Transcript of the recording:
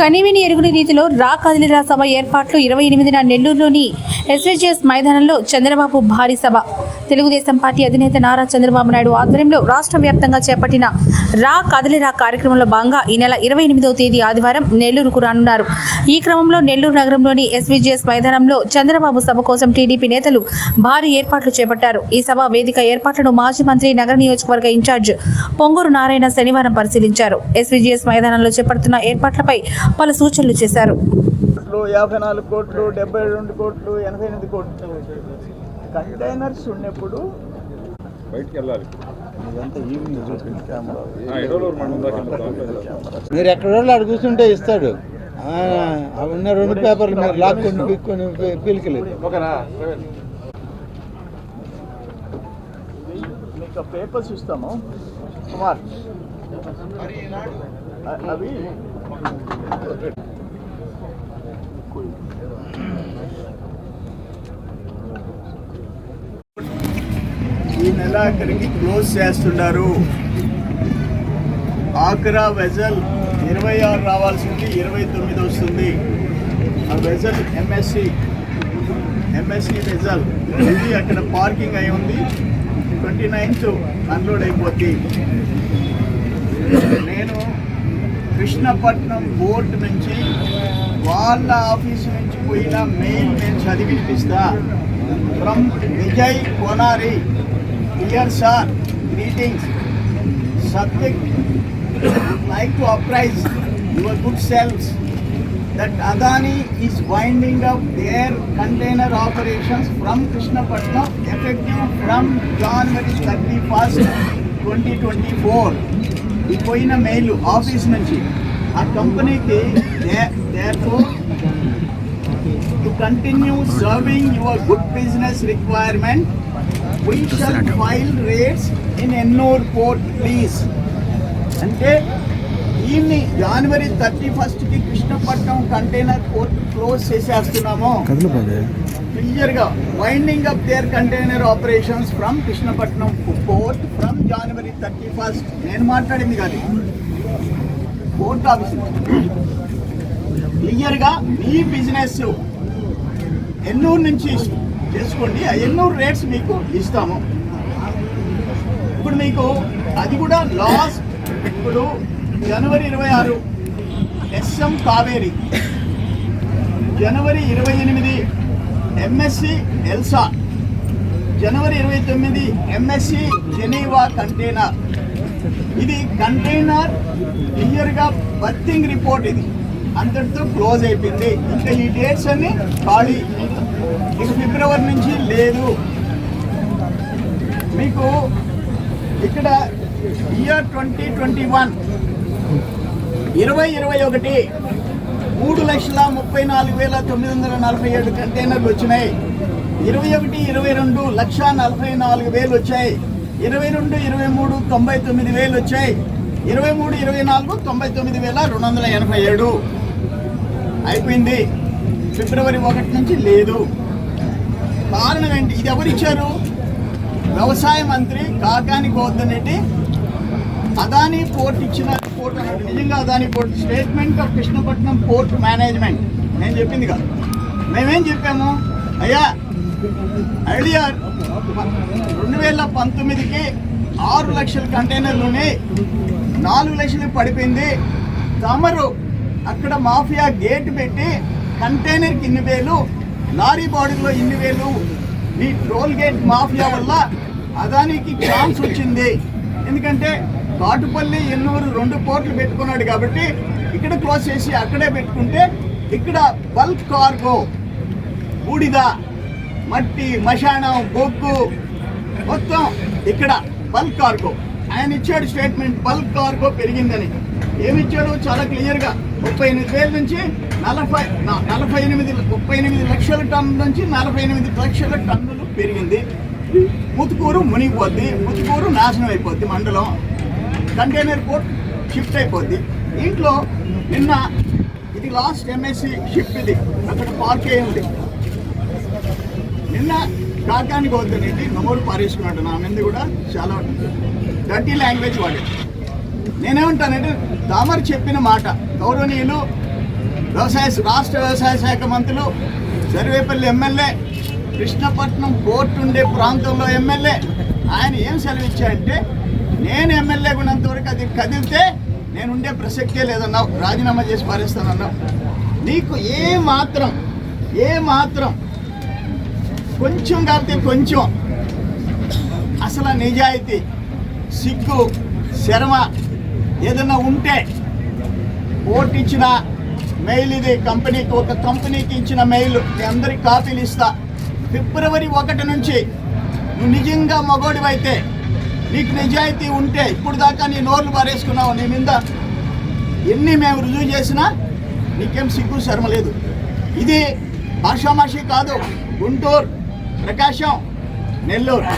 కనివిని ఎరుగుని రీతిలో రా కదిలిరా సభ ఏర్పాట్లు ఇరవై ఎనిమిదిన నెల్లూరులోని ఎస్విజిఎస్ మైదానంలో చంద్రబాబు భారీ సభ. తెలుగుదేశం పార్టీ అధినేత నారా చంద్రబాబు నాయుడు ఆధ్వర్యంలో రాష్ట్ర వ్యాప్తంగా చేపట్టిన రా కదలిరా కార్యక్రమంలో భాగంగా ఈ నెల ఇరవై ఎనిమిదవ తేదీ ఆదివారం నెల్లూరుకు రానున్నారు. ఈ క్రమంలో నెల్లూరు నగరంలోని ఎస్విజిఎస్ మైదానంలో చంద్రబాబు సభ కోసం టీడీపీ నేతలు భారీ ఏర్పాట్లు చేపట్టారు. ఈ సభ వేదిక ఏర్పాట్లను మాజీ మంత్రి నగర నియోజకవర్గ ఇన్ఛార్జ్ పొంగూరు నారాయణ శనివారం పరిశీలించారు. ఎస్విజిఎస్ మైదానంలో చేపడుతున్న ఏర్పాట్లపై పలు సూచనలు చేశారు. యాభై నాలుగు కోట్లు డెబ్బై రెండు కోట్లు ఎనభై ఎనిమిది కోట్లు. కంటైనర్స్ ఉన్నప్పుడు బయటికి వెళ్ళాలి. మీరు ఎక్కడ వాళ్ళు అక్కడ కూర్చుంటే ఇస్తాడు. ఉన్న రెండు పేపర్లు మీరు లాక్కొని పీక్కొని పీలికలేదు. మీకు పేపర్స్ ఇస్తాము. కుమార్. అవి ఈ నెలాఖరికి క్లోజ్ చేస్తున్నారు. ఆగ్రా వెజల్ ఇరవై ఆరు రావాల్సింది ఇరవై తొమ్మిది వస్తుంది. ఆ వెజల్ ఎంఎస్సి ఎంఎస్సి వెజల్ ఇది అక్కడ పార్కింగ్ అయి ఉంది. ట్వంటీ నైన్త్ అన్లోడ్ అయిపోద్ది. నేను కృష్ణపట్నం బోర్డ్ నుంచి వాళ్ళ ఆఫీస్ నుంచి పోయిన మెయిల్ నేను చదివిపిస్తా from Vijay Konari. Dear sir greetings subject like to apprise your good selves that Adani is winding up their container operations from Krishnapatnam effective from January 31st, 2024. ఈ పోయిన mail office నుంచి ఆ కంపెనీకి therefore to continue serving your good business requirement, we shall file rates in Ennore port, please. అంటే దీన్ని జనవరి thirty ఫస్ట్కి Krishnapatnam container port close చేసేస్తున్నాము. క్లియర్గా winding up there container operations from Krishnapatnam port from January thirty first నేను మాట్లాడింది కాదు. Port office క్లియర్గా మీ business Ennore నుంచి చేసుకోండి ఎన్నో రేట్స్ మీకు ఇస్తాము. ఇప్పుడు మీకు అది కూడా లాస్ట్ ఇప్పుడు జనవరి ఇరవై ఆరు ఎస్ఎం కావేరి జనవరి ఇరవై ఎనిమిది ఎంఎస్సి ఎల్సా జనవరి ఇరవై తొమ్మిది ఎంఎస్సి జెనీవా కంటైనర్ ఇది కంటైనర్ క్లియర్గా బర్తింగ్ రిపోర్ట్ ఇది. అంతటితో క్లోజ్ అయిపోయింది. ఇంకా ఈ డేట్స్ అన్ని ఖాళీ. ఇక ఫిబ్రవరి నుంచి లేదు. మీకు ఇక్కడ ఇయర్ ట్వంటీ ట్వంటీ వన్ ఇరవై ఇరవై ఒకటి మూడు లక్షల ముప్పై నాలుగు వేల తొమ్మిది వందల నలభై ఏడు కంటైనర్లు వచ్చినాయి. ఇరవై ఒకటి ఇరవై రెండు లక్ష నలభై నాలుగు వేలు వచ్చాయి. ఇరవై రెండు ఇరవై మూడు తొంభై తొమ్మిది వేలు వచ్చాయి. ఇరవై మూడు ఇరవై నాలుగు తొంభై తొమ్మిది వేల రెండు వందల ఎనభై ఏడు. అయిపోయింది. ఫిబ్రవరి ఒకటి నుంచి లేదు. కారణం ఏంటి? ఇది ఎవరిచ్చారు వ్యవసాయ మంత్రి కాకాని గోవర్ధన్ అదాని అదానీ పోర్ట్ ఇచ్చిన పోర్ట్ అన్నాడు నిజంగా Adani port statement of Krishnapatnam port management. నేను చెప్పింది కాదు. మేమేం చెప్పాము? అయ్యా ఐడియా రెండు వేల పంతొమ్మిదికి ఆరు లక్షల కంటైనర్లునే నాలుగు లక్షలు పడిపోయింది. తమరు అక్కడ మాఫియా గేట్ పెట్టి కంటైనర్కి ఇన్ని వేలు లారీ బాడీలో ఇన్ని వేలు మీ టోల్ గేట్ మాఫియా వల్ల అదానికి ఛాన్స్ వచ్చింది. ఎందుకంటే కాటుపల్లి ఎన్నూరు రెండు పోర్ట్లు పెట్టుకున్నాడు కాబట్టి ఇక్కడ క్లోజ్ చేసి అక్కడే పెట్టుకుంటే ఇక్కడ బల్క్ కార్గో బూడిద మట్టి మశానం బొగ్గు మొత్తం ఇక్కడ బల్క్ కార్గో. ఆయన ఇచ్చాడు స్టేట్మెంట్ బల్క్ కార్గో పెరిగిందని. ఏమిచ్చాడో చాలా క్లియర్గా ముప్పై ఎనిమిది వేల నుంచి నలభై నలభై ఎనిమిది ముప్పై ఎనిమిది లక్షల టన్నుల నుంచి నలభై ఎనిమిది లక్షల టన్నులు పెరిగింది. ముతుకూరు మునిగిపోద్ది ముతుకూరు నాశనం అయిపోద్ది మండలం. కంటైనర్ పోర్ట్ షిఫ్ట్ అయిపోద్ది. దీంట్లో నిన్న ఇది లాస్ట్ ఎంఎస్సి షిఫ్ట్ ఇది. అక్కడ పార్క్ అయి ఉంది. నిన్న కాకానికి వద్దనేది నమోదు పారేసుకున్నాడు నా మీద కూడా చాలా డర్టీ లాంగ్వేజ్ వాడేది నేనేమంటానంటే దామర్ చెప్పిన మాట గౌరవనీయులు వ్యవసాయ రాష్ట్ర వ్యవసాయ శాఖ మంత్రులు సర్వేపల్లి ఎమ్మెల్యే కృష్ణపట్నం పోర్టు ఉండే ప్రాంతంలో ఎమ్మెల్యే ఆయన ఏం సెలవు నేను ఎమ్మెల్యే ఉన్నంత వరకు అది కదిలితే నేను ఉండే ప్రసక్తే లేదన్నావు రాజీనామా చేసి పారేస్తానన్నావు. నీకు ఏ మాత్రం ఏ మాత్రం కొంచెం కాబట్టి కొంచెం అసలు నిజాయితీ సిగ్గు శర్మ ఏదన్నా ఉంటే ఓటు ఇచ్చిన మెయిల్ ఇది కంపెనీకి ఒక కంపెనీకి ఇచ్చిన మెయిల్ మీ అందరికి కాపీలు ఇస్తా. ఫిబ్రవరి ఒకటి నుంచి నువ్వు నిజంగా మగోడివైతే నీకు నిజాయితీ ఉంటే ఇప్పుడు దాకా నీ నోర్లు పారేసుకున్నావు నీ మీద. ఎన్ని మేము రుజువు చేసినా నీకేం సిగ్గు శర్మ లేదు. ఇది భాషామాషి కాదు గుంటూరు ప్రకాశం నెల్లూరు.